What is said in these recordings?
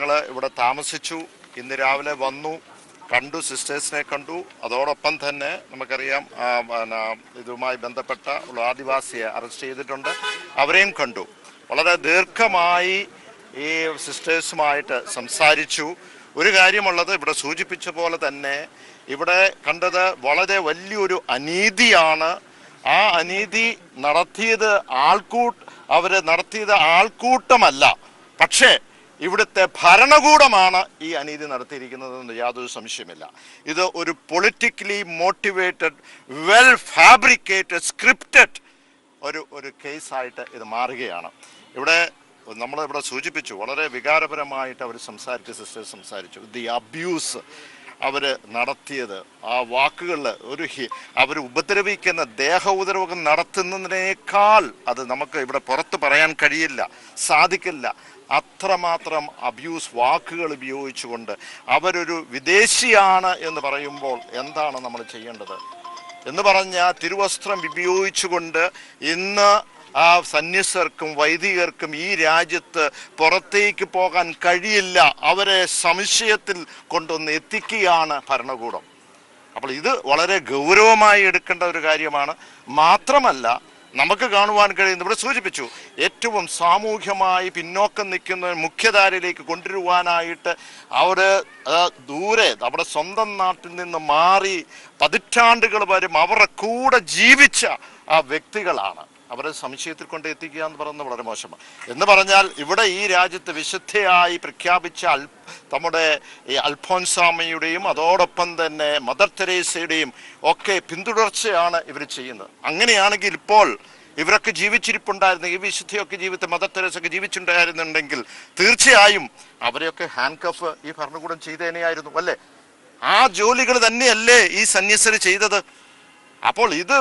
ഞങ്ങൾ ഇവിടെ താമസിച്ചു. ഇന്ന് രാവിലെ വന്നു കണ്ടു സിസ്റ്റേഴ്സിനെ കണ്ടു. അതോടൊപ്പം തന്നെ നമുക്കറിയാം പിന്നെ ഇതുമായി ബന്ധപ്പെട്ട ഉള്ള ആദിവാസിയെ അറസ്റ്റ് ചെയ്തിട്ടുണ്ട്. അവരെയും കണ്ടു. വളരെ ദീർഘമായി ഈ സിസ്റ്റേഴ്സുമായിട്ട് സംസാരിച്ചു. ഒരു കാര്യമുള്ളത് ഇവിടെ സൂചിപ്പിച്ച പോലെ തന്നെ ഇവിടെ കണ്ടത് വളരെ വലിയൊരു അനീതിയാണ്. ആ അനീതി നടത്തിയത് ആൾക്കൂട്ട് അവർ നടത്തിയത് ആൾക്കൂട്ടമല്ല. പക്ഷേ ഇവിടുത്തെ ഭരണകൂടമാണ് ഈ അനീതി നടത്തിയിരിക്കുന്നതെന്ന് യാതൊരു സംശയമില്ല ഇത് ഒരു politically motivated well fabricated scripted ഒരു ഒരു കേസായിട്ട് ഇത് മാറുകയാണ്. ഇവിടെ നമ്മൾ ഇവിടെ സൂചിപ്പിച്ചു വളരെ വികാരപരമായിട്ട് അവർ സംസാരിച്ച് സിസ്റ്റേഴ്സ് സംസാരിച്ചു. ദി അബ്യൂസ് അവർ നടത്തിയത് ആ വാക്കുകളിൽ ഒരു അവർ ഉപദ്രവിക്കുന്ന ദേഹ ഉപദ്രവം നടത്തുന്നതിനേക്കാൾ അത് നമുക്ക് ഇവിടെ പുറത്ത് പറയാൻ കഴിയില്ല സാധിക്കില്ല. അത്രമാത്രം അബ്യൂസ് വാക്കുകൾ ഉപയോഗിച്ചുകൊണ്ട് അവരൊരു വിദേശിയാണ് എന്ന് പറയുമ്പോൾ എന്താണ് നമ്മൾ ചെയ്യേണ്ടത്? എന്ന് പറഞ്ഞാൽ തിരുവസ്ത്രം ഉപയോഗിച്ചുകൊണ്ട് ഇന്ന് ആ സന്യസ്തർക്കും വൈദികർക്കും ഈ രാജ്യത്ത് പുറത്തേക്ക് പോകാൻ കഴിയില്ല. അവരെ സംശയത്തിൽ കൊണ്ടൊന്ന് എത്തിക്കുകയാണ് ഭരണകൂടം. അപ്പോൾ ഇത് വളരെ ഗൗരവമായി എടുക്കേണ്ട ഒരു കാര്യമാണ്. മാത്രമല്ല നമുക്ക് കാണുവാൻ കഴിയുന്ന ഇവിടെ സൂചിപ്പിച്ചു ഏറ്റവും സാമൂഹ്യമായി പിന്നോക്കം നിൽക്കുന്ന മുഖ്യധാരയിലേക്ക് കൊണ്ടുവരുവാനായിട്ട് അവർ ദൂരെ നമ്മുടെ സ്വന്തം നാട്ടിൽ നിന്ന് മാറി പതിറ്റാണ്ടുകൾ വരും അവരുടെ കൂടെ ജീവിച്ച ആ വ്യക്തികളാണ്. അവരെ സംശയത്തിൽ കൊണ്ട് എത്തിക്കുക എന്ന് പറയുന്നത് വളരെ മോശമാണ്. എന്ന് പറഞ്ഞാൽ ഇവിടെ ഈ രാജ്യത്ത് വിശുദ്ധയായി പ്രഖ്യാപിച്ച അൽ നമ്മുടെ ഈ അൽഫോൻസാമയുടെയും അതോടൊപ്പം തന്നെ മദർ തെരേസയുടെയും ഒക്കെ പിന്തുടർച്ചയാണ് ഇവർ ചെയ്യുന്നത്. അങ്ങനെയാണെങ്കിൽ ഇപ്പോൾ ഇവരൊക്കെ ജീവിച്ചിരിപ്പുണ്ടായിരുന്നു ഈ വിശുദ്ധിയൊക്കെ ജീവിത മദർ തെരേസൊക്കെ ജീവിച്ചിട്ടുണ്ടായിരുന്നുണ്ടെങ്കിൽ തീർച്ചയായും അവരെയൊക്കെ ഹാൻഡ് കഫ് ഈ ഭരണകൂടം ചെയ്തേനെയായിരുന്നു അല്ലേ? ആ ജോലികൾ തന്നെയല്ലേ ഈ സന്യസർ ചെയ്തത്? അപ്പോൾ ഇത്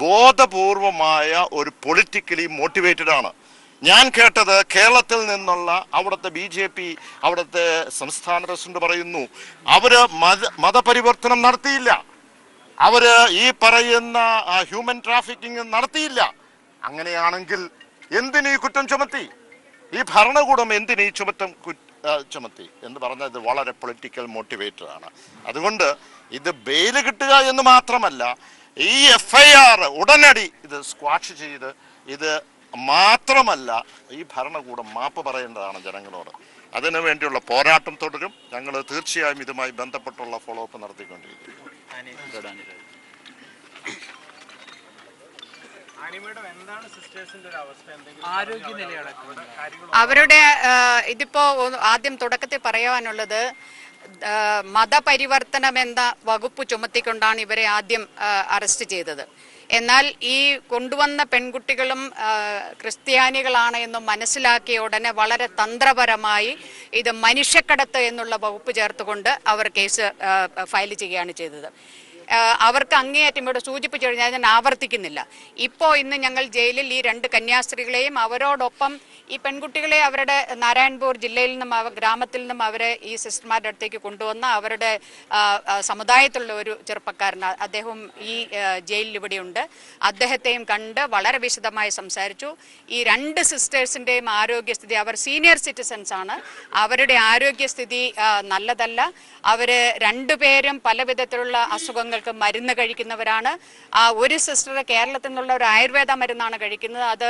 ബോധപൂർവമായ ഒരു പൊളിറ്റിക്കലി മോട്ടിവേറ്റഡ് ആണ്. ഞാൻ കേട്ടത് കേരളത്തിൽ നിന്നുള്ള അവിടുത്തെ ബി ജെ പി അവിടുത്തെ സംസ്ഥാന പ്രസിഡന്റ് പറയുന്നു അവർ മത മതപരിവർത്തനം നടത്തിയില്ല. അവർ ഈ പറയുന്ന ഹ്യൂമൻ ട്രാഫിക്കിംഗ് നടത്തിയില്ല. അങ്ങനെയാണെങ്കിൽ എന്തിനീ കുറ്റം ചുമത്തി? ഈ ഭരണകൂടം എന്തിനു ഈ ചുമത്തം ചുമത്തി? എന്ന് പറഞ്ഞാൽ ഇത് വളരെ പൊളിറ്റിക്കൽ മോട്ടിവേറ്റഡ് ആണ്. അതുകൊണ്ട് ഇത് ബെയിൽ കിട്ടുക എന്ന് മാത്രമല്ല ഈ എഫ് ഐ ആർ ഉടനടി ഇത് സ്ക്വാഷ് ചെയ്ത് ഇത് മാത്രമല്ല ഈ ഭരണകൂടം മാപ്പ് പറയേണ്ടതാണ് ജനങ്ങളോട്. അതിനു വേണ്ടിയുള്ള പോരാട്ടം തുടരും. ഞങ്ങൾ തീർച്ചയായും ഇതുമായി ബന്ധപ്പെട്ടുള്ള ഫോളോ അപ്പ് നടത്തിക്കൊണ്ടിരിക്കും. ആനിമേഡം എന്താണ് സിസ്റ്റേഴ്സിന്റെ ഒരു അവസ്ഥ? എന്തെങ്കിലും ആരോഗ്യനിലയാണ് അവരുടെ ഇതിപ്പോ ആദ്യം തുടക്കത്തിൽ പറയാനുള്ളത് മതപരിവർത്തനം എന്ന വകുപ്പ് ചുമത്തിക്കൊണ്ടാണ് ഇവരെ ആദ്യം അറസ്റ്റ് ചെയ്തത്. എന്നാൽ ഈ കൊണ്ടുവന്ന പെൺകുട്ടികളും ക്രിസ്ത്യാനികളാണ് എന്ന് മനസ്സിലാക്കിയ ഉടനെ വളരെ തന്ത്രപരമായി ഇത് മനുഷ്യക്കടത്ത് എന്നുള്ള വകുപ്പ് ചേർത്തുകൊണ്ട് അവർ കേസ് ഫയൽ ചെയ്യുകയാണ് ചെയ്തത്. അവർക്ക് അങ്ങേയറ്റം ഇവിടെ സൂചിപ്പിച്ചു കഴിഞ്ഞാൽ ഞാൻ ആവർത്തിക്കുന്നില്ല. ഇപ്പോൾ ഇന്ന് ഞങ്ങൾ ജയിലിൽ ഈ രണ്ട് കന്യാസ്ത്രീകളെയും അവരോടൊപ്പം ഈ പെൺകുട്ടികളെ അവരുടെ നാരായൺപൂർ ജില്ലയിൽ നിന്നും ഗ്രാമത്തിൽ നിന്നും അവരെ ഈ സിസ്റ്റർമാരുടെ അടുത്തേക്ക് കൊണ്ടുവന്ന അവരുടെ സമുദായത്തിലുള്ള ഒരു ചെറുപ്പക്കാരൻ അ- അദ്ദേഹം ഈ ജയിലിൽ ഇവിടെയുണ്ട്. അദ്ദേഹത്തെയും കണ്ട് വളരെ വിശദമായി സംസാരിച്ചു. ഈ രണ്ട് സിസ്റ്റേഴ്സിന്റെയും ആരോഗ്യസ്ഥിതി അവർ സീനിയർ സിറ്റിസൺസ് ആണ് അവരുടെ ആരോഗ്യസ്ഥിതി നല്ലതല്ല. അവർ രണ്ടുപേരും പല വിധത്തിലുള്ള അസുഖങ്ങൾക്ക് മരുന്ന് കഴിക്കുന്നവരാണ്. ആ ഒരു സിസ്റ്റർ കേരളത്തിൽ നിന്നുള്ള ഒരു ആയുർവേദ മരുന്നാണ് കഴിക്കുന്നത്. അത്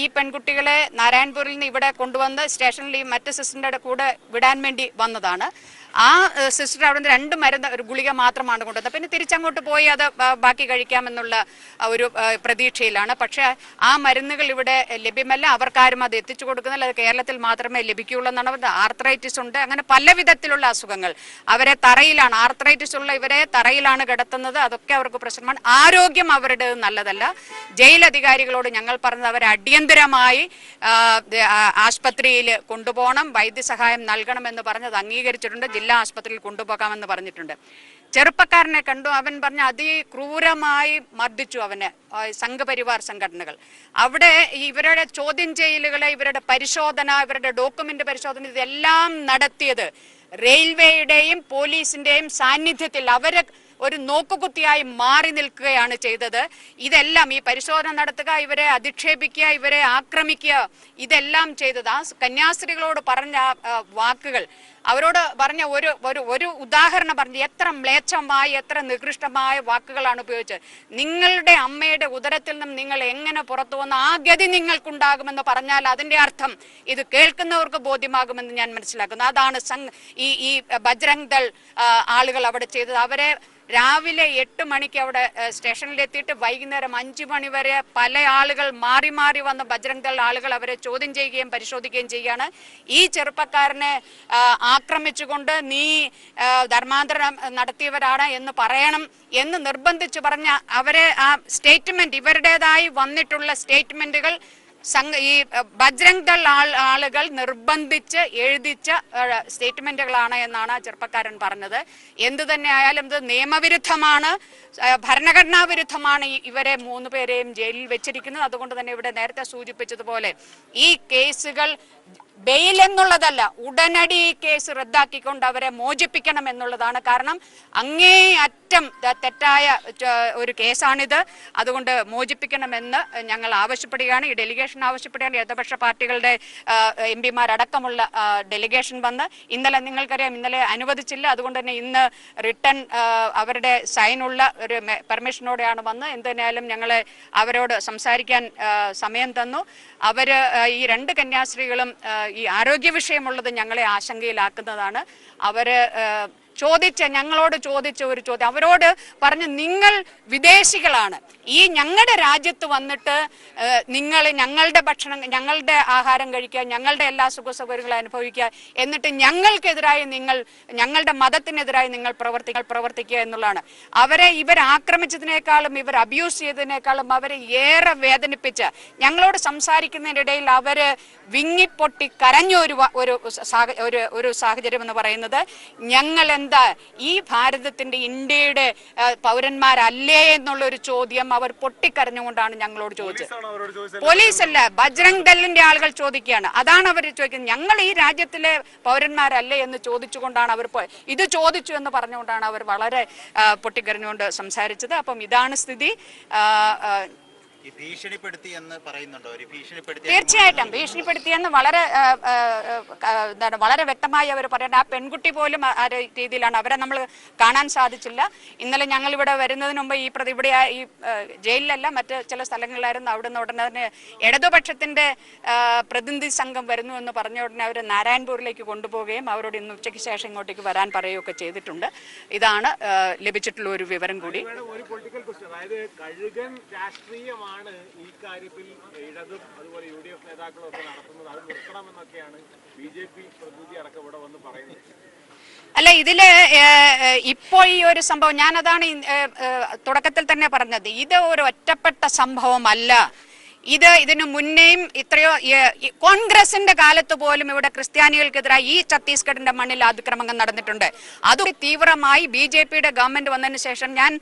ഈ പെൺകുട്ടികളെ നാരായൺപൂരിൽ നിന്ന് ഇവിടെ കൊണ്ടുവന്ന് സ്റ്റേഷനിൽ ഈ മറ്റ് സിസ്റ്ററിന്റെ കൂടെ വിടാൻ വേണ്ടി വന്നതാണ്. ആ സിസ്റ്റർ അവിടെ നിന്ന് രണ്ട് മരുന്ന് ഒരു ഗുളിക മാത്രമാണ് കൊണ്ടുവന്നത്. പിന്നെ തിരിച്ചങ്ങോട്ട് പോയി അത് ബാക്കി കഴിക്കാമെന്നുള്ള ഒരു പ്രതീക്ഷയിലാണ്. പക്ഷേ ആ മരുന്നുകൾ ഇവിടെ ലഭ്യമല്ല. അവർക്കാരും അത് എത്തിച്ചു കൊടുക്കുന്നില്ല. അത് കേരളത്തിൽ മാത്രമേ ലഭിക്കുകയുള്ളൂ എന്നാണ് ആർത്രൈറ്റിസ് ഉണ്ട്. അങ്ങനെ പല വിധത്തിലുള്ള അസുഖങ്ങൾ. അവരെ തറയിലാണ് ആർത്രൈറ്റിസ് ഉള്ള ഇവരെ തറയിലാണ് കിടത്തുന്നത്. അതൊക്കെ അവർക്ക് പ്രശ്നമാണ്. ആരോഗ്യം അവരുടെ നല്ലതല്ല. ജയിൽ അധികാരികളോട് ഞങ്ങൾ പറഞ്ഞത് അവരെ അടിയന്തരമായി ആശുപത്രിയിൽ കൊണ്ടുപോകണം. വൈദ്യസഹായം നൽകണമെന്ന് പറഞ്ഞത് അംഗീകരിച്ചിട്ടുണ്ട്. ജില്ലാ ആശുപത്രിയിൽ കൊണ്ടുപോകാമെന്ന് പറഞ്ഞിട്ടുണ്ട്. ചെറുപ്പക്കാരനെ കണ്ടു. അവൻ പറഞ്ഞ അതിക്രൂരമായി മർദ്ദിച്ചു അവനെ സംഘപരിവാർ സംഘടനകൾ. അവിടെ ഇവരുടെ ചോദ്യം ചെയ്യലുകളെ ഇവരുടെ പരിശോധന ഇവരുടെ ഡോക്യുമെന്റ് പരിശോധന ഇതെല്ലാം നടത്തിയത് റെയിൽവേയുടെയും പോലീസിന്റെയും സാന്നിധ്യത്തിൽ അവരെ ഒരു നോക്കുകുത്തിയായി മാറി നിൽക്കുകയാണ് ചെയ്തത്. ഇതെല്ലാം ഈ പരിശോധന നടത്തുക ഇവരെ അധിക്ഷേപിക്കുക ഇവരെ ആക്രമിക്കുക ഇതെല്ലാം ചെയ്തത്. ആ കന്യാസ്ത്രീകളോട് പറഞ്ഞ വാക്കുകൾ അവരോട് പറഞ്ഞ ഒരു ഒരു ഒരു ഉദാഹരണം പറഞ്ഞു എത്ര മ്ലേച്ഛമായ എത്ര നികൃഷ്ടമായ വാക്കുകളാണ് ഉപയോഗിച്ചത്. നിങ്ങളുടെ അമ്മയുടെ ഉദരത്തിൽ നിന്നും നിങ്ങൾ എങ്ങനെ പുറത്തു വന്ന ആ ഗതി നിങ്ങൾക്കുണ്ടാകുമെന്ന് പറഞ്ഞാൽ അതിന്റെ അർത്ഥം ഇത് കേൾക്കുന്നവർക്ക് ബോധ്യമാകുമെന്ന് ഞാൻ മനസ്സിലാക്കുന്നു. അതാണ് ഈ ഈ ബജ്രംഗ് ദൾ ആളുകൾ അവിടെ ചെയ്തത്. അവരെ രാവിലെ എട്ട് മണിക്ക് അവിടെ സ്റ്റേഷനിലെത്തിയിട്ട് വൈകുന്നേരം അഞ്ചു മണി വരെ പല ആളുകൾ മാറി മാറി വന്ന ബജ്രംഗ് ദൾ ആളുകൾ അവരെ ചോദ്യം ചെയ്യുകയും പരിശോധിക്കുകയും ചെയ്യുകയാണ്. ഈ ചെറുപ്പക്കാരനെ ആ, ആക്രമിച്ചുകൊണ്ട് നീ ധർമാന്തരം നടത്തിയവരാണ് എന്ന് പറയണം എന്ന് നിർബന്ധിച്ചു പറഞ്ഞ അവരെ ആ സ്റ്റേറ്റ്മെന്റ് ഇവരുടേതായി വന്നിട്ടുള്ള സ്റ്റേറ്റ്മെന്റുകൾ ഈ ബജ്രംഗ് ദൾ ആളുകൾ നിർബന്ധിച്ച് എഴുതിച്ച സ്റ്റേറ്റ്മെന്റുകളാണ് എന്നാണ് ചെറുപ്പക്കാരൻ പറഞ്ഞത്. എന്തു തന്നെ ആയാലും ഇത് നിയമവിരുദ്ധമാണ് ഭരണഘടനാ വിരുദ്ധമാണ് ഇവരെ മൂന്ന് പേരെയും ജയിലിൽ വെച്ചിരിക്കുന്നത്. അതുകൊണ്ട് തന്നെ ഇവിടെ നേരത്തെ സൂചിപ്പിച്ചതുപോലെ ഈ കേസുകൾ ബെയിൽ എന്നുള്ളതല്ല ഉടനടി കേസ് റദ്ദാക്കിക്കൊണ്ട് അവരെ മോചിപ്പിക്കണം എന്നുള്ളതാണ് കാരണം. അങ്ങേ അറ്റം തെറ്റായ ഒരു കേസാണിത്. അതുകൊണ്ട് മോചിപ്പിക്കണമെന്ന് ഞങ്ങൾ ആവശ്യപ്പെടുകയാണ്. ഈ ഡെലിഗേഷൻ ആവശ്യപ്പെടുകയാണ്. ഇടതുപക്ഷ പാർട്ടികളുടെ എം പിമാരടക്കമുള്ള ഡെലിഗേഷൻ വന്ന് ഇന്നലെ നിങ്ങൾക്കറിയാം ഇന്നലെ അനുവദിച്ചില്ല. അതുകൊണ്ട് തന്നെ ഇന്ന് റിട്ടേൺ അവരുടെ സൈനുള്ള ഒരു പെർമിഷനോടെയാണ് വന്ന്. എന്തിനായാലും ഞങ്ങളെ അവരോട് സംസാരിക്കാൻ സമയം തന്നു. അവർ ഈ രണ്ട് കന്യാസ്ത്രീകളും ഈ ആരോഗ്യ വിഷയമുള്ളത് ഞങ്ങളെ ആശങ്കയിലാക്കുന്നതാണ്. അവർ ചോദിച്ച ഞങ്ങളോട് ചോദിച്ച ഒരു ചോദ്യം. അവരോട് പറഞ്ഞു നിങ്ങൾ വിദേശികളാണ്. ഈ ഞങ്ങളുടെ രാജ്യത്ത് വന്നിട്ട് നിങ്ങൾ ഞങ്ങളുടെ ഭക്ഷണം ഞങ്ങളുടെ ആഹാരം കഴിക്കുക ഞങ്ങളുടെ എല്ലാ സുഖ സൗകര്യങ്ങളും അനുഭവിക്കുക എന്നിട്ട് ഞങ്ങൾക്കെതിരായി നിങ്ങൾ ഞങ്ങളുടെ മതത്തിനെതിരായി നിങ്ങൾ പ്രവർത്തി പ്രവർത്തിക്കുക എന്നുള്ളതാണ്. അവരെ ഇവർ ആക്രമിച്ചതിനേക്കാളും ഇവർ അബ്യൂസ് ചെയ്തതിനേക്കാളും അവരെ ഏറെ വേദനിപ്പിച്ച് ഞങ്ങളോട് സംസാരിക്കുന്നതിനിടയിൽ അവർ വിങ്ങിപ്പൊട്ടി കരഞ്ഞ ഒരു ഒരു ഒരു സാഹചര്യം എന്ന് പറയുന്നത് ഞങ്ങൾ എന്താ ഈ ഭാരതത്തിന്റെ ഇന്ത്യയുടെ പൗരന്മാരല്ലേ എന്നുള്ള ഒരു ചോദ്യം അവർ പൊട്ടിക്കരഞ്ഞുകൊണ്ടാണ് ഞങ്ങളോട് ചോദിച്ചത്. പോലീസ് അല്ല ബജ്രംഗ് ദളിന്റെ ആളുകൾ ചോദിക്കുകയാണ്. അതാണ് അവർ ചോദിക്കുന്നത്. ഞങ്ങൾ ഈ രാജ്യത്തിലെ പൗരന്മാരല്ലേ എന്ന് ചോദിച്ചുകൊണ്ടാണ് അവർ ഇത് ചോദിച്ചു എന്ന് പറഞ്ഞുകൊണ്ടാണ് അവർ വളരെ പൊട്ടിക്കരഞ്ഞുകൊണ്ട് സംസാരിച്ചത്. അപ്പം ഇതാണ് സ്ഥിതി. ആ, ആ, ഭീഷണിപ്പെടുത്തി എന്ന് പറയുന്നുണ്ടോ? ഒരു ഭീഷണിപ്പെടുത്തി തീർച്ചയായിട്ടും. ഭീഷണിപ്പെടുത്തിയെന്ന് വളരെ എന്താണ് വളരെ വ്യക്തമായി അവർ പറയുന്നത് ആ പെൺകുട്ടി പോലും ആ- രീതിയിലാണ്. അവരെ നമ്മൾ കാണാൻ സാധിച്ചില്ല. ഇന്നലെ ഞങ്ങൾ ഇവിടെ വരുന്നതിന് മുമ്പ് ഈ പ്രതി ഇവിടെ ഈ ജയിലിലല്ല മറ്റ് ചില സ്ഥലങ്ങളിലായിരുന്നു. അവിടെ നിന്ന് ഉടനെ തന്നെ ഇടതുപക്ഷത്തിന്റെ പ്രതിനിധി സംഘം വരുന്നു എന്ന് പറഞ്ഞ ഉടനെ അവർ നാരായൺപൂരിലേക്ക് കൊണ്ടുപോവുകയും അവരോട് ഇന്ന് ഉച്ചയ്ക്ക് ശേഷം ഇങ്ങോട്ടേക്ക് വരാൻ പറയുകയൊക്കെ ചെയ്തിട്ടുണ്ട്. ഇതാണ് ലഭിച്ചിട്ടുള്ള ഒരു വിവരം കൂടി. ഒരു പൊളിറ്റിക്കൽ ക്വസ്റ്റ്യൻ. അതായത് കഴുകൻ രാഷ്ട്രീയമാണ് ഈ കാര്യത്തിൽ ഇടതും അതുപോലെ യു ഡി എഫ് നേതാക്കളും ഒക്കെ നടത്തുന്നത്? അത് നിർത്തണമെന്നൊക്കെയാണ് ബി ജെ പി പ്രതിനിധി അടക്കം ഇവിടെ വന്ന് പറയുന്നത്. അല്ല ഇതിൽ ഇപ്പോ ഈ ഒരു സംഭവം ഞാനതാണ് തുടക്കത്തിൽ തന്നെ പറഞ്ഞത്. ഇത് ഒരു ഒറ്റപ്പെട്ട സംഭവമല്ല. ഇത് ഇതിനു മുന്നേയും ഇത്രയോ കോൺഗ്രസിന്റെ കാലത്ത് പോലും ഇവിടെ ക്രിസ്ത്യാനികൾക്കെതിരായി ഈ ഛത്തീസ്ഗഡിന്റെ മണ്ണിൽ അതിക്രമങ്ങൾ നടന്നിട്ടുണ്ട്. അത് തീവ്രമായി ബി ജെ പിയുടെ ഗവൺമെന്റ് വന്നതിന് ശേഷം ഞാൻ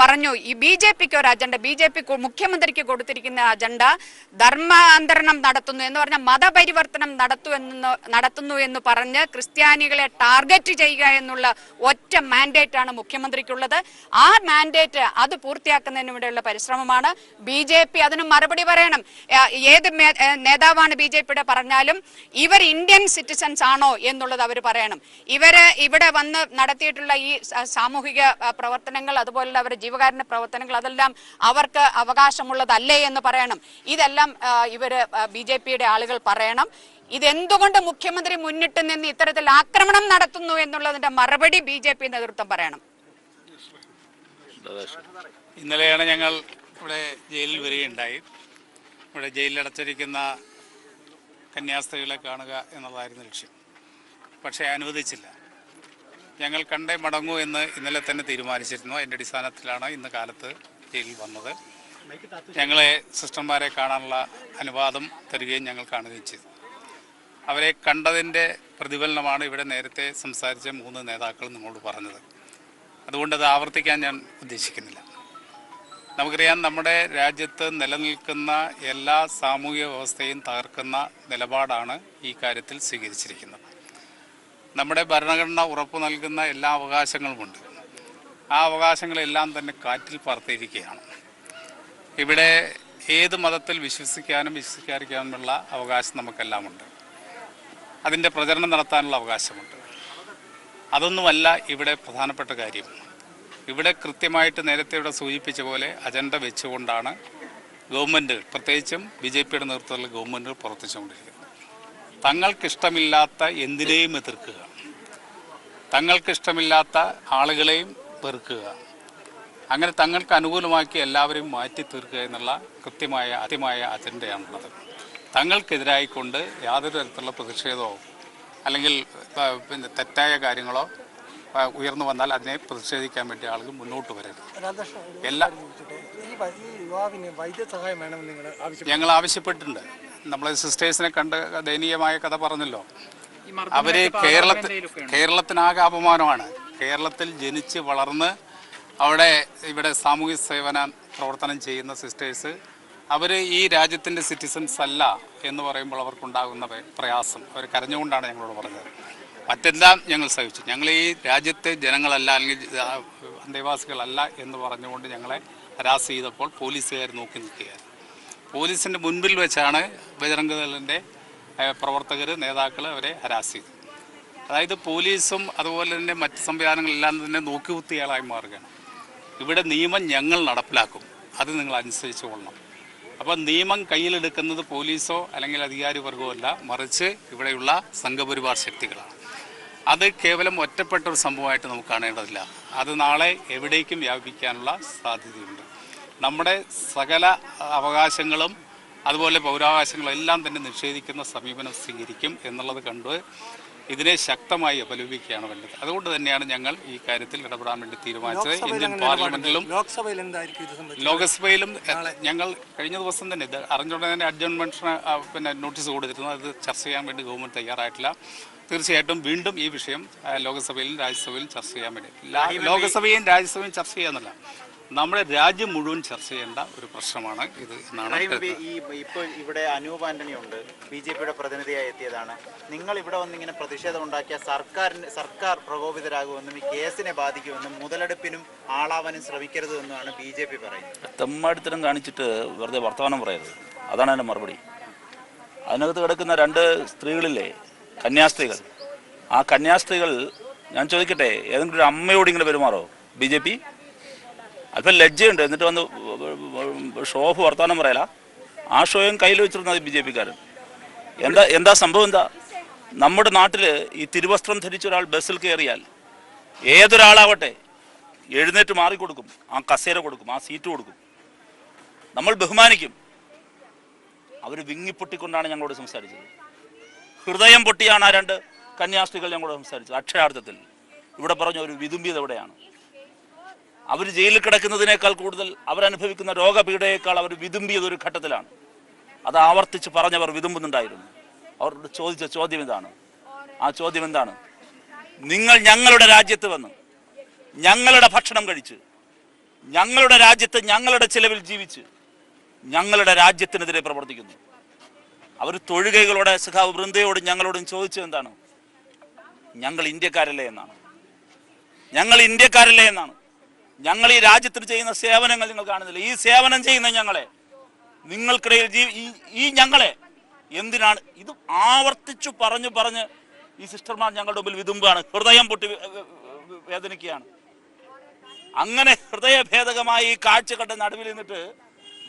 പറഞ്ഞു ഈ ബി ജെ പിക്ക് ഒരു അജണ്ട ബി ജെ പി മുഖ്യമന്ത്രിക്ക് കൊടുത്തിരിക്കുന്ന അജണ്ട ധർമാന്തരണം നടത്തുന്നു എന്ന് പറഞ്ഞാൽ മതപരിവർത്തനം നടത്തു നടത്തുന്നു എന്ന് പറഞ്ഞ് ക്രിസ്ത്യാനികളെ ടാർഗറ്റ് ചെയ്യുക എന്നുള്ള ഒറ്റ മാൻഡേറ്റ് ആണ് മുഖ്യമന്ത്രിക്കുള്ളത്. ആ മാൻഡേറ്റ് അത് പൂർത്തിയാക്കുന്നതിന് വേണ്ടിയുള്ള പരിശ്രമമാണ്. ബി ജെ പി അതിന് മറുപടി പറയണം ആ, ഏത് നേതാവാണ് ബി ജെ പിയുടെ പറഞ്ഞാലും ഇവർ ഇന്ത്യൻ സിറ്റിസൺസ് ആണോ എന്നുള്ളത് അവർ പറയണം. ഇവർ ഇവിടെ വന്ന് നടത്തിയിട്ടുള്ള ഈ സാമൂഹിക പ്രവർത്തനങ്ങൾ അതുപോലുള്ള അവരുടെ ജീവകാരുണ്യ പ്രവർത്തനങ്ങൾ അതെല്ലാം അവർക്ക് അവകാശമുള്ളതല്ലേ എന്ന് പറയണം. ഇതെല്ലാം ഇവർ ബി ജെ പിയുടെ ആളുകൾ പറയണം. ഇതെന്തുകൊണ്ട് മുഖ്യമന്ത്രി മുന്നിട്ട് നിന്ന് ഇത്തരത്തിൽ ആക്രമണം നടത്തുന്നു എന്നുള്ളതിന്റെ മറുപടി ബി ജെ പി നേതൃത്വം പറയണം. ഇന്നലെയാണ് ഞങ്ങൾ ഇവിടെ ജയിലിൽ വരികയുണ്ടായി. ഇവിടെ ജയിലിലടച്ചിരിക്കുന്ന കന്യാസ്ത്രീകളെ കാണുക എന്നുള്ളതായിരുന്നു ലക്ഷ്യം. പക്ഷേ അനുവദിച്ചില്ല. ഞങ്ങൾ കണ്ടേ മടങ്ങൂ എന്ന് ഇന്നലെ തന്നെ തീരുമാനിച്ചിരുന്നു. അതിന്റെ അടിസ്ഥാനത്തിലാണ് ഇന്ന് കാലത്ത് ജയിലിൽ വന്നത്. ഞങ്ങളെ സിസ്റ്റർമാരെ കാണാനുള്ള അനുവാദം തരികയും ഞങ്ങൾ കാണുകയും ചെയ്തു. അവരെ കണ്ടതിന്റെ പ്രതിഫലനമാണ് ഇവിടെ നേരത്തെ സംസാരിച്ച മൂന്ന് നേതാക്കൾ നിങ്ങളോട് പറഞ്ഞത്. അതുകൊണ്ട് അത് ആവർത്തിക്കാൻ ഞാൻ ഉദ്ദേശിക്കുന്നില്ല. നമുക്കറിയാം നമ്മുടെ രാജ്യത്ത് നിലനിൽക്കുന്ന എല്ലാ സാമൂഹ്യ വ്യവസ്ഥയും തകർക്കുന്ന നിലപാടാണ് ഈ കാര്യത്തിൽ സ്വീകരിച്ചിരിക്കുന്നത്. നമ്മുടെ ഭരണഘടന ഉറപ്പു നൽകുന്ന എല്ലാ അവകാശങ്ങളുമുണ്ട്. ആ അവകാശങ്ങളെല്ലാം തന്നെ കാറ്റിൽ പറത്തിയിരിക്കുകയാണ് ഇവിടെ ഏത് മതത്തിൽ വിശ്വസിക്കാനും വിശ്വസിക്കാതിരിക്കാനുമുള്ള അവകാശം നമുക്കെല്ലാമുണ്ട്. അതിന്റെ പ്രചരണം നടത്താനുള്ള അവകാശമുണ്ട്. അതൊന്നുമല്ല ഇവിടെ പ്രധാനപ്പെട്ട കാര്യം. ഇവിടെ കൃത്യമായിട്ട് നേരത്തെ ഇവിടെ സൂചിപ്പിച്ച പോലെ അജണ്ട വെച്ചുകൊണ്ടാണ് ഗവൺമെന്റുകൾ പ്രത്യേകിച്ചും ബി ജെ പിയുടെ നേതൃത്വത്തിലുള്ള ഗവൺമെന്റുകൾ പ്രവർത്തിച്ചുകൊണ്ടിരിക്കുന്നത്. തങ്ങൾക്കിഷ്ടമില്ലാത്ത എന്തിനേയും എതിർക്കുക. തങ്ങൾക്കിഷ്ടമില്ലാത്ത ആളുകളെയും വെറുക്കുക. അങ്ങനെ തങ്ങൾക്ക് അനുകൂലമാക്കി എല്ലാവരെയും മാറ്റി തീർക്കുക എന്നുള്ള കൃത്യമായ അത്യമായ അജണ്ടയാണുള്ളത്. തങ്ങൾക്കെതിരായിക്കൊണ്ട് യാതൊരു തരത്തിലുള്ള പ്രതിഷേധമോ അല്ലെങ്കിൽ പിന്നെ തെറ്റായ കാര്യങ്ങളോ ഉയർന്നു വന്നാൽ അതിനെ പ്രതിഷേധിക്കാൻ വേണ്ടി ആളുകൾ മുന്നോട്ട് വരരുത്. എല്ലാ ഞങ്ങൾ ആവശ്യപ്പെട്ടിട്ടുണ്ട്. നമ്മൾ സിസ്റ്റേഴ്സിനെ കണ്ട് ദയനീയമായ കഥ പറഞ്ഞല്ലോ. അവർ കേരളത്തിൽ കേരളത്തിനാകെ അപമാനമാണ്. കേരളത്തിൽ ജനിച്ച് വളർന്ന് അവിടെ ഇവിടെ സാമൂഹ്യ സേവന പ്രവർത്തനം ചെയ്യുന്ന സിസ്റ്റേഴ്സ് അവർ ഈ രാജ്യത്തിന്റെ സിറ്റിസൻസ് അല്ല എന്ന് പറയുമ്പോൾ അവർക്കുണ്ടാകുന്ന പ്ര- പ്രയാസം. അവർ കരഞ്ഞുകൊണ്ടാണ് ഞങ്ങളോട് പറഞ്ഞത്. മറ്റെല്ലാം ഞങ്ങൾ സഹിച്ചു. ഞങ്ങൾ ഈ രാജ്യത്തെ ജനങ്ങളല്ല അല്ലെങ്കിൽ അന്തേവാസികളല്ല എന്ന് പറഞ്ഞുകൊണ്ട് ഞങ്ങളെ ഹരാസ് ചെയ്തപ്പോൾ പോലീസുകാർ നോക്കി നിൽക്കുകയായിരുന്നു. പോലീസിന്റെ മുൻപിൽ വെച്ചാണ് ബജറംഗ് ദളിന്റെ പ്രവർത്തകർ നേതാക്കൾ അവരെ ഹരാസ് ചെയ്തത്. അതായത് പോലീസും അതുപോലെ തന്നെ മറ്റ് സംവിധാനങ്ങളെല്ലാം തന്നെ നോക്കികുത്തിയാളായി മാറുകയാണ്. ഇവിടെ നിയമം ഞങ്ങൾ നടപ്പിലാക്കും. അത് നിങ്ങൾ അനുസരിച്ച് കൊള്ളണം. അപ്പോൾ നിയമം കയ്യിലെടുക്കുന്നത് പോലീസോ അല്ലെങ്കിൽ അധികാരി വർഗമോ അല്ല മറിച്ച് ഇവിടെയുള്ള സംഘപരിവാർ ശക്തികളാണ്. അത് കേവലം ഒറ്റപ്പെട്ട ഒരു സംഭവമായിട്ട് നമുക്ക് കാണേണ്ടതില്ല. അത് നാളെ എവിടേക്കും വ്യാപിക്കാനുള്ള സാധ്യതയുണ്ട്. നമ്മുടെ സകല അവകാശങ്ങളും അതുപോലെ പൗരാവകാശങ്ങളും എല്ലാം തന്നെ നിഷേധിക്കുന്ന സമീപനം സ്വീകരിക്കും എന്നുള്ളത് കണ്ട് ഇതിനെ ശക്തമായി അപലപിക്കുകയാണ് വേണ്ടത്. അതുകൊണ്ട് തന്നെയാണ് ഞങ്ങൾ ഈ കാര്യത്തിൽ ഇടപെടാൻ വേണ്ടി തീരുമാനിച്ചത്. ഇന്ത്യൻ പാർലമെന്റിലും ലോക്സഭയിലും ഞങ്ങൾ കഴിഞ്ഞ ദിവസം തന്നെ ഇത് അറിഞ്ഞുകൊണ്ട് തന്നെ പിന്നെ നോട്ടീസ് കൊടുത്തിരുന്നു. അത് ചർച്ച ചെയ്യാൻ വേണ്ടി ഗവൺമെന്റ് തയ്യാറായിട്ടില്ല. തീർച്ചയായിട്ടും വീണ്ടും ഈ വിഷയം ലോകസഭയിലും രാജ്യസഭയിലും ചർച്ച ചെയ്യാൻ വേണ്ടി. ലോകസഭയും രാജ്യസഭയും ചർച്ച ചെയ്യാന്നല്ല നമ്മുടെ രാജ്യം മുഴുവൻ ചർച്ച ചെയ്യേണ്ട ഒരു പ്രശ്നമാണ് ഇത് എന്നാണ് ഇപ്പോൾ ഇവിടെ അനൂപ് ആന്റണി ഉണ്ട് ബി ജെ പിയുടെ പ്രതിനിധിയായി എത്തിയതാണ്. നിങ്ങൾ ഇവിടെ വന്നിങ്ങനെ പ്രതിഷേധം ഉണ്ടാക്കിയ സർക്കാരിന് സർക്കാർ പ്രകോപിതരാകുമെന്നും ഈ കേസിനെ ബാധിക്കുമെന്നും മുതലെടുപ്പിനും ആളാവാനും ശ്രമിക്കരുത് എന്നുമാണ് ബി ജെ പി പറയുന്നത്. തെമ്മാടിത്തരം കാണിച്ചിട്ട് വെറുതെ വർത്തമാനം പറയരുത്. അതാണ് എന്റെ മറുപടി. അതിനകത്ത് കിടക്കുന്ന രണ്ട് സ്ത്രീകളില്ലേ കന്യാസ്ത്രീകൾ. ആ കന്യാസ്ത്രീകൾ ഞാൻ ചോദിക്കട്ടെ ഏതെങ്കിലും ഒരു അമ്മയോട് ഇങ്ങനെ പെരുമാറോ? B J P? അല്പം ലജ്ജയുണ്ട്. എന്നിട്ട് വന്ന് ഷോഫ് വർത്തമാനം പറയല. ആ ഷോയും കയ്യിൽ വെച്ചിരുന്നത് ബി ജെ പിക്കാരൻ. എന്താ എന്താ സംഭവം എന്താ? നമ്മുടെ നാട്ടിൽ ഈ തിരുവസ്ത്രം ധരിച്ച ഒരാൾ ബസ്സിൽ കയറിയാൽ ഏതൊരാളാവട്ടെ എഴുന്നേറ്റ് മാറിക്കൊടുക്കും. ആ കസേര കൊടുക്കും ആ സീറ്റ് കൊടുക്കും. നമ്മൾ ബഹുമാനിക്കും. അവർ വിങ്ങിപ്പൊട്ടിക്കൊണ്ടാണ് ഞങ്ങളോട് സംസാരിച്ചത്. ഹൃദയം പൊട്ടിയാണ് ആ രണ്ട് കന്യാസ്ത്രീകൾ ഞങ്ങളോട് സംസാരിച്ചത്. അക്ഷരാർത്ഥത്തിൽ. ഇവിടെ പറഞ്ഞ ഒരു വിതുമ്പിയത് എവിടെയാണ്? അവർ ജയിലിൽ കിടക്കുന്നതിനേക്കാൾ കൂടുതൽ അവരനുഭവിക്കുന്ന രോഗപീഠയേക്കാൾ അവർ വിതുമ്പിയത് ഒരു ഘട്ടത്തിലാണ്. അത് ആവർത്തിച്ച് പറഞ്ഞവർ വിതുമ്പുന്നുണ്ടായിരുന്നു. അവരോട് ചോദിച്ച ചോദ്യം ഇതാണ്. ആ ചോദ്യം എന്താണ്? നിങ്ങൾ ഞങ്ങളുടെ രാജ്യത്ത് വന്ന് ഞങ്ങളുടെ ഭക്ഷണം കഴിച്ച് ഞങ്ങളുടെ രാജ്യത്ത് ഞങ്ങളുടെ ചിലവിൽ ജീവിച്ച് ഞങ്ങളുടെ രാജ്യത്തിനെതിരെ പ്രവർത്തിക്കുന്നു. അവർ തൊഴുകൈകളോടെ സഖാവ് വൃന്ദയോടും ഞങ്ങളോടും ചോദിച്ചത് എന്താണ്? ഞങ്ങൾ ഇന്ത്യക്കാരല്ലേ എന്നാണ്. ഞങ്ങൾ ഇന്ത്യക്കാരല്ലേ എന്നാണ്. ഞങ്ങൾ ഈ രാജ്യത്തിന് ചെയ്യുന്ന സേവനങ്ങൾ നിങ്ങൾ കാണുന്നില്ല. ഈ സേവനം ചെയ്യുന്ന ഞങ്ങളെ നിങ്ങൾക്കിടയിൽ ഈ ഞങ്ങളെ എന്തിനാണ്? ഇത് ആവർത്തിച്ചു പറഞ്ഞു പറഞ്ഞ് ഈ സിസ്റ്റർമാർ ഞങ്ങളുടെ മുമ്പിൽ വിതുമ്പാണ് ഹൃദയം പൊട്ടി വേദനിക്കുകയാണ്. അങ്ങനെ ഹൃദയഭേദകമായി ഈ കാഴ്ചകളുടെ നടുവിൽ നിന്നിട്ട്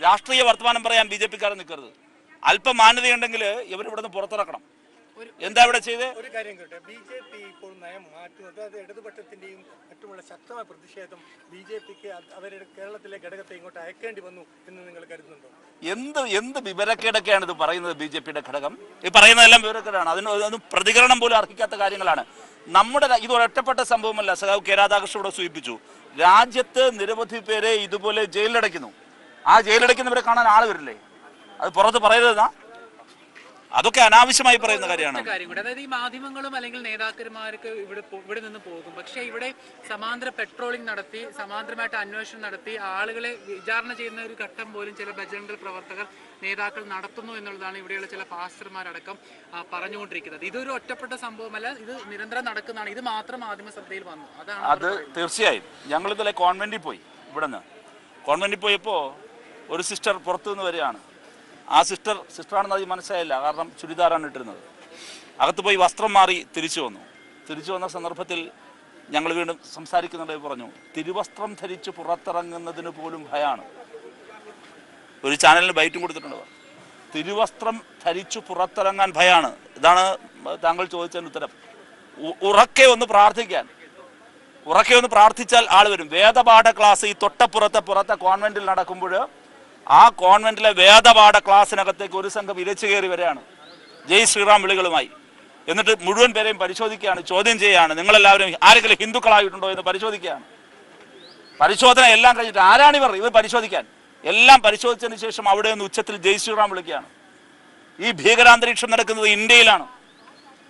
രാഷ്ട്രീയ വർത്തമാനം പറയാൻ ബി ജെ പിക്കാരൻ നിൽക്കരുത്. അല്പം മാന്യതയുണ്ടെങ്കിൽ ഇവർ നിന്ന് പുറത്തിറക്കണം. എന്താ ഇവിടെ ചെയ്ത്? ഒരു കാര്യം കേട്ടെ ബി ജെ പി ഇപ്പോൾ നയം മാറ്റുന്നത് അത് ഇടതുപക്ഷത്തിന്റെയും മറ്റുമുള്ള ശക്തമായ പ്രതിഷേധം ബി ജെ പിക്ക് അവരുടെ കേരളത്തിലെ ഘടകത്തെ ഇങ്ങോട്ട് അയക്കേണ്ടി വന്നു എന്ന് നിങ്ങൾ കരുതുന്നുണ്ടോ? എന്ത് എന്ത് വിവരക്കേടൊക്കെയാണ് ഇത് പറയുന്നത് ബി ജെ പിയുടെ ഘടകം? ഈ പറയുന്നതെല്ലാം വിവരക്കേടാണ്. അതിന് അതൊന്നും പ്രതികരണം പോലും അർഹിക്കാത്ത കാര്യങ്ങളാണ്. നമ്മുടെ ഇത് ഒരൊറ്റപ്പെട്ട സംഭവമല്ല. സഖാവ് കെ രാധാകൃഷ്ണൻ ഇവിടെ സൂചിപ്പിച്ചു. രാജ്യത്ത് നിരവധി പേരെ ഇതുപോലെ ജയിലിലടയ്ക്കുന്നു. ആ ജയിലിലടയ്ക്കുന്നവരെ കാണാൻ ആൾ വരില്ലേ? അത് പുറത്ത് പറയരുതെന്നാ? അതൊക്കെ അനാവശ്യമായി പറയുന്ന കാര്യമാണ്. അതായത് ഈ മാധ്യമങ്ങളും അല്ലെങ്കിൽ നേതാക്കന്മാർക്ക് ഇവിടെ ഇവിടെ നിന്ന് പോകും. പക്ഷേ ഇവിടെ സമാന്തര പെട്രോളിംഗ് നടത്തി സമാന്തരമായിട്ട് അന്വേഷണം നടത്തി ആളുകളെ വിചാരണ ചെയ്യുന്ന ഒരു ഘട്ടം പോലും ചില ബജറംഗൽ പ്രവർത്തകർ നേതാക്കൾ നടത്തുന്നു എന്നുള്ളതാണ് ഇവിടെയുള്ള ചില പാസ്റ്റർമാരടക്കം പറഞ്ഞുകൊണ്ടിരിക്കുന്നത്. ഇതൊരു ഒറ്റപ്പെട്ട സംഭവമല്ല ഇത് നിരന്തരം നടക്കുന്നതാണ്. ഇത് മാത്രം മാധ്യമ ശ്രദ്ധയിൽ വന്നു. അതാണ് അത് തീർച്ചയായും. ഞങ്ങൾ ഇന്നലെ കോൺവെന്റിൽ പോയി ഇവിടെ നിന്ന് കോൺവെന്റിൽ പോയപ്പോൾ ഒരു സിസ്റ്റർ പുറത്തുനിന്ന് വരികയാണ്. ആ സിസ്റ്റർ സിസ്റ്ററാണെന്ന് അത് മനസ്സിലായില്ല. കാരണം ചുരിദാറാണ് ഇട്ടിരുന്നത്. അകത്ത് പോയി വസ്ത്രം മാറി തിരിച്ചു വന്നു. തിരിച്ചു വന്ന സന്ദർഭത്തിൽ ഞങ്ങൾ വീണ്ടും സംസാരിക്കുന്നുണ്ടെങ്കിൽ പറഞ്ഞു തിരുവസ്ത്രം ധരിച്ച് പുറത്തിറങ്ങുന്നതിന് പോലും ഭയമാണ് ഒരു ചാനലിന് ബൈറ്റും കൊടുത്തിട്ടുണ്ട്. തിരുവസ്ത്രം ധരിച്ചു പുറത്തിറങ്ങാൻ ഭയമാണ് ഇതാണ് താങ്കൾ ചോദിച്ചതിന് ഉത്തരം. ഉറക്കെ ഒന്ന് പ്രാർത്ഥിക്കാൻ. ഉറക്കെ ഒന്ന് പ്രാർത്ഥിച്ചാൽ ആൾ വരും. വേദപാഠ ക്ലാസ് ഈ തൊട്ടപ്പുറത്തെ പുറത്തെ കോൺവെന്റിൽ നടക്കുമ്പോൾ ആ കോൺവെന്റിലെ വേദപാഠ ക്ലാസ്സിനകത്തേക്ക് ഒരു സംഘം ഇരച്ചു കയറി വരികയാണ്. ജയ് ശ്രീറാം വിളികളുമായി. എന്നിട്ട് മുഴുവൻ പേരെയും പരിശോധിക്കുകയാണ് ചോദ്യം ചെയ്യുകയാണ്. നിങ്ങളെല്ലാവരും ആരെങ്കിലും ഹിന്ദുക്കളായിട്ടുണ്ടോ എന്ന് പരിശോധിക്കുകയാണ്. പരിശോധന എല്ലാം കഴിഞ്ഞിട്ട് ആരാണിവർ? ഇവർ പരിശോധിക്കാൻ. എല്ലാം പരിശോധിച്ചതിന് ശേഷം അവിടെ നിന്ന് ഉച്ചത്തിൽ ജയ് ശ്രീറാം വിളിക്കുകയാണ്. ഈ ഭീകരാന്തരീക്ഷം നടക്കുന്നത് ഇന്ത്യയിലാണ്.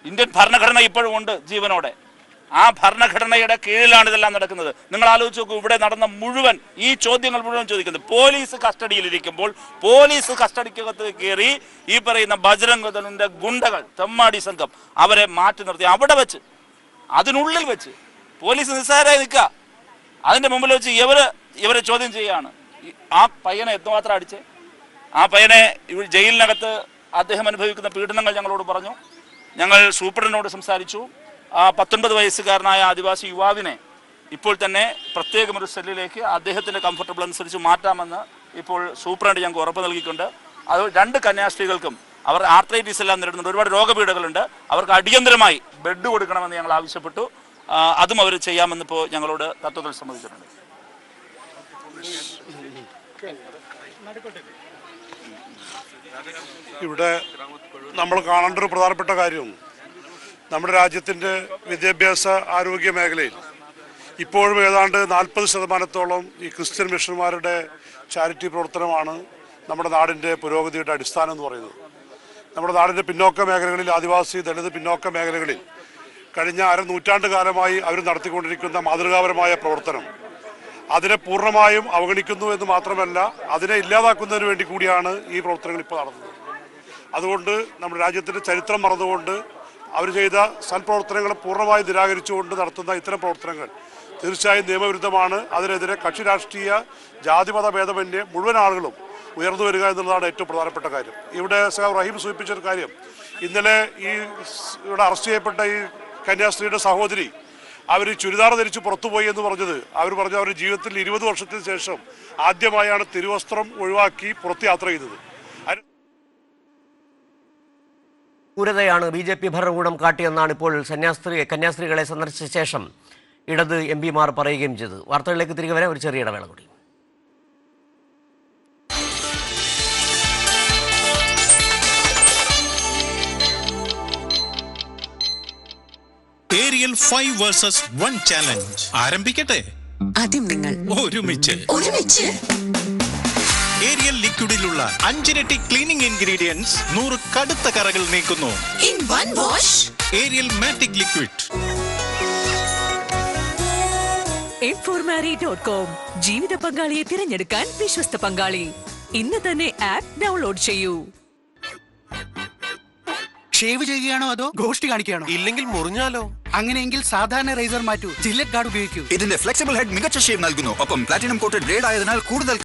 ഇന്ത്യൻ ഭരണഘടന ഇപ്പോഴും ഉണ്ട് ജീവനോടെ. ആ ഭരണഘടനയുടെ കീഴിലാണ് ഇതെല്ലാം നടക്കുന്നത്. നിങ്ങൾ ആലോചിച്ച് നോക്കൂ ഇവിടെ നടന്ന മുഴുവൻ ഈ ചോദ്യങ്ങൾ മുഴുവൻ ചോദിക്കുന്നത് പോലീസ് കസ്റ്റഡിയിലിരിക്കുമ്പോൾ പോലീസ് കസ്റ്റഡിക്കകത്ത് കയറി ഈ പറയുന്ന ബജരംഗ് ഗുണ്ടകൾ തെമ്മാടി സംഘം അവരെ മാറ്റി നിർത്തി. അവിടെ വെച്ച് അതിനുള്ളിൽ വെച്ച് പോലീസ് നിസ്സാരമായി നിൽക്കുക. അതിന്റെ മുമ്പിൽ വെച്ച് ഇവർ ഇവരെ ചോദ്യം ചെയ്യാണ് ആ പയ്യനെ എത്രമാത്രം അടിച്ചേ? ആ പയ്യനെ ജയിലിനകത്ത് അദ്ദേഹം അനുഭവിക്കുന്ന പീഡനങ്ങൾ ഞങ്ങളോട് പറഞ്ഞു. ഞങ്ങൾ സൂപ്രണ്ടിനോട് സംസാരിച്ചു. ആ പത്തൊൻപത് വയസ്സുകാരനായ ആദിവാസി യുവാവിനെ ഇപ്പോൾ തന്നെ പ്രത്യേകം ഒരു സെല്ലിലേക്ക് അദ്ദേഹത്തിന്റെ കംഫർട്ടബിൾ അനുസരിച്ച് മാറ്റാമെന്ന് ഇപ്പോൾ സൂപ്രണ്ട് ഞങ്ങൾക്ക് ഉറപ്പ് നൽകിക്കൊണ്ട് അത് രണ്ട് കന്യാസ്ത്രീകൾക്കും അവർ ആർത്രൈറ്റിസ് എല്ലാം നേരിടുന്നുണ്ട്. ഒരുപാട് രോഗപീഠകളുണ്ട്. അവർക്ക് അടിയന്തരമായി ബെഡ് കൊടുക്കണമെന്ന് ഞങ്ങൾ ആവശ്യപ്പെട്ടു. അതും അവർ ചെയ്യാമെന്ന് ഇപ്പോൾ ഞങ്ങളോട് തത്വത്തിൽ സമ്മതിച്ചിട്ടുണ്ട്. ഇവിടെ നമ്മൾ കാണേണ്ട ഒരു പ്രധാനപ്പെട്ട കാര്യം നമ്മുടെ രാജ്യത്തിന്റെ വിദ്യാഭ്യാസ ആരോഗ്യ മേഖലയിൽ ഇപ്പോഴും ഏതാണ്ട് നാൽപ്പത് ശതമാനത്തോളം ഈ ക്രിസ്ത്യൻ മിഷണർമാരുടെ ചാരിറ്റി പ്രവർത്തനമാണ് നമ്മുടെ നാടിന്റെ പുരോഗതിയുടെ അടിസ്ഥാനം എന്ന് പറയുന്നത്. നമ്മുടെ നാടിന്റെ പിന്നോക്ക മേഖലകളിൽ ആദിവാസി ദളിത് പിന്നോക്ക മേഖലകളിൽ കഴിഞ്ഞ അര നൂറ്റാണ്ട് കാലമായി അവർ നടത്തിക്കൊണ്ടിരിക്കുന്ന മാതൃകാപരമായ പ്രവർത്തനം അതിനെ പൂർണമായും അവഗണിക്കുന്നു എന്ന് മാത്രമല്ല അതിനെ ഇല്ലാതാക്കുന്നതിന് വേണ്ടി കൂടിയാണ് ഈ പ്രവർത്തനങ്ങൾ ഇപ്പോൾ നടത്തുന്നത്. അതുകൊണ്ട് നമ്മുടെ രാജ്യത്തിന്റെ ചരിത്രം മറന്നുകൊണ്ട് അവർ ചെയ്ത സൽപ്രവർത്തനങ്ങൾ പൂർണമായി നിരാകരിച്ചുകൊണ്ട് നടത്തുന്ന ഇത്തരം പ്രവർത്തനങ്ങൾ തീർച്ചയായും നിയമവിരുദ്ധമാണ്. അതിനെതിരെ കക്ഷി രാഷ്ട്രീയ ജാതിമത ഭേദമന്യേ മുഴുവൻ ആളുകളും ഉയർന്നു വരിക എന്നുള്ളതാണ് ഏറ്റവും പ്രധാനപ്പെട്ട കാര്യം. ഇവിടെ സഹ റഹീം സൂചിപ്പിച്ചൊരു കാര്യം. ഇന്നലെ ഈ ഇവിടെ അറസ്റ്റ് ചെയ്യപ്പെട്ട ഈ കന്യാസ്ത്രീയുടെ സഹോദരി അവർ ചുരിദാർ ധരിച്ച് പുറത്തുപോയി എന്ന് പറഞ്ഞത്. അവർ പറഞ്ഞു അവരുടെ ജീവിതത്തിൽ ഇരുപത് വർഷത്തിന് ശേഷം ആദ്യമായാണ് തിരുവസ്ത്രം ഒഴിവാക്കി പുറത്ത് യാത്ര ചെയ്തത് അതിന് ക്രൂരതയാണ് ബി ജെ പി ഭരണകൂടം കാട്ടിയെന്നാണ് ഇപ്പോൾ സന്യാസ്ത്രീ കന്യാസ്ത്രീകളെ സന്ദർശിച്ച ശേഷം ഇടത് എം പിമാർ പറയുകയും ചെയ്തത് വാർത്തകളിലേക്ക് തിരികെ വരാൻ ഒരു ചെറിയ ഇടവേള കൂടി. Ariel five versus one challenge ആരംഭിക്കട്ടെ. ആദ്യം നിങ്ങൾ. ഒരുമിച്ച്. ഒരുമിച്ച്. ഏരിയൽ ലിക്വിഡിലുള്ള അഞ്ചിരട്ടി ക്ലീനിംഗ് ഇൻഗ്രീഡിയൻസ് നൂറ് കടുത്ത കറകൾ നീക്കുന്നു. In one wash Ariel matic liquid ജീവിത പങ്കാളിയെ തിരഞ്ഞെടുക്കാൻ വിശ്വസ്ത പങ്കാളി. ഇന്ന് തന്നെ ആപ്പ് ഡൗൺലോഡ് ചെയ്യൂ. ഷേവ് ചെയ്യുകയാണോ അതോ ഗോഷ്ടി കാണിക്കുകയാണോ? ഇല്ലെങ്കിൽ മുറിഞ്ഞാലോ? അങ്ങനെയെങ്കിൽ സാധാരണ റേസർ മാറ്റൂ. ജില്ലറ്റ് ഗാർഡ് ഉപയോഗിക്കൂ. ഇതിന്റെ ഫ്ലെക്സിബിൾ ഹെഡ് മികച്ച ഷേവ് നൽകുന്നു. ഒപ്പം പ്ലാറ്റിനം കോട്ടഡ് ഗ്രേഡ് ആയതിനാൽ കൂടുതൽ